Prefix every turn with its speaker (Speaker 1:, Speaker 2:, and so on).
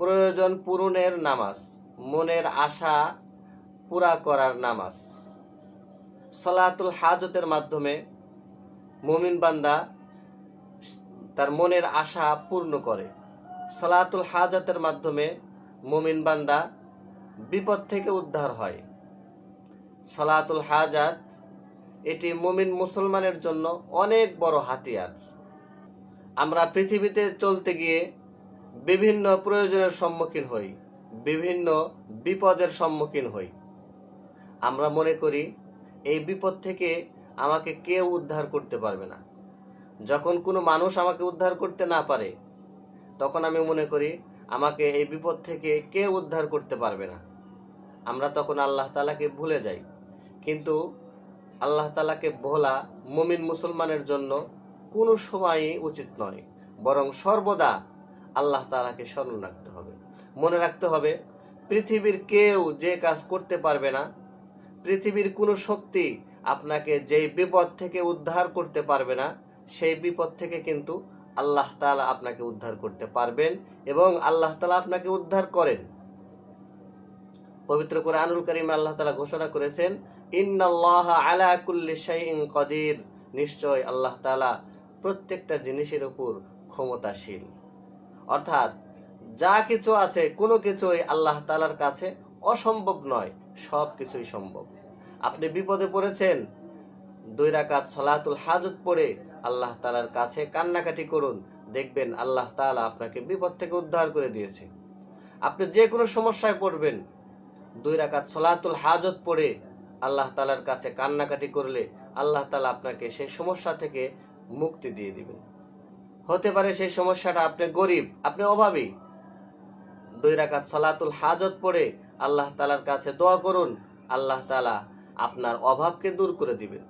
Speaker 1: প্রয়োজন পূরণের নামাজ, মনের আশা পুরা করার নামাজ। সলাতুল হাজতের মাধ্যমে মুমিন বান্দা তার মনের আশা পূর্ণ করে। সলাতুল হাজাতের মাধ্যমে মুমিন বান্দা বিপদ থেকে উদ্ধার হয়। সলাতুল হাজাত এটি মুমিন মুসলমানের জন্য অনেক বড় হাতিয়ার। আমরা পৃথিবীতে চলতে গিয়ে বিভিন্ন প্রয়োজনের সম্মুখীন হই, বিভিন্ন বিপদের সম্মুখীন হই। আমরা মনে করি, এই বিপদ থেকে আমাকে কেউ উদ্ধার করতে পারবে না। যখন কোনো মানুষ আমাকে উদ্ধার করতে না পারে, তখন আমি মনে করি, আমাকে এই বিপদ থেকে কেউ উদ্ধার করতে পারবে না। আমরা তখন আল্লাহ তালাকে ভুলে যাই। কিন্তু আল্লাহ তালাকে ভোলা মুমিন মুসলমানের জন্য কোনো সময়ই উচিত নয়, বরং সর্বদা আল্লাহ তালাকে স্মরণ রাখতে হবে। মনে রাখতে হবে, পৃথিবীর কেউ যে কাজ করতে পারবে না, পৃথিবীর কোনো শক্তি আপনাকে যেই বিপদ থেকে উদ্ধার করতে পারবে না, সেই বিপদ থেকে কিন্তু আল্লাহ তাআলা আপনাকে উদ্ধার করতে পারবেন এবং আল্লাহ তালা আপনাকে উদ্ধার করেন। পবিত্র কোরআনুল করিম আল্লাহ তালা ঘোষণা করেছেন, ইন্নাল্লাহ আলা কুল্লি শাইইন কাদির। নিশ্চয় আল্লাহ তাআলা প্রত্যেকটা জিনিসের উপর ক্ষমতাশীল। অর্থাৎ যা কিছু আছে, কোনো কিছুই আল্লাহ তালার কাছে অসম্ভব নয়, সব কিছুই সম্ভব। আপনি বিপদে পড়েছেন, দুই রাকাত সলাতুল হাজত পড়ে আল্লাহ তালার কাছে কান্নাকাটি করুন, দেখবেন আল্লাহ তালা আপনাকে বিপদ থেকে উদ্ধার করে দিয়েছে। আপনি যে কোনো সমস্যায় পড়বেন, দুই রাকাত সলাতুল হাজত পড়ে আল্লাহ তালার কাছে কান্নাকাটি করলে আল্লাহ তালা আপনাকে সেই সমস্যা থেকে মুক্তি দিয়ে দিবেন। হতে পারে সেই সমস্যাটা আপনি গরিব, আপনি অভাবী। দুই রাকাত সলাতুল হাজত পড়ে আল্লাহ তালার কাছে দোয়া করুন, আল্লাহ তালা আপনার অভাবকে দূর করে দিবেন।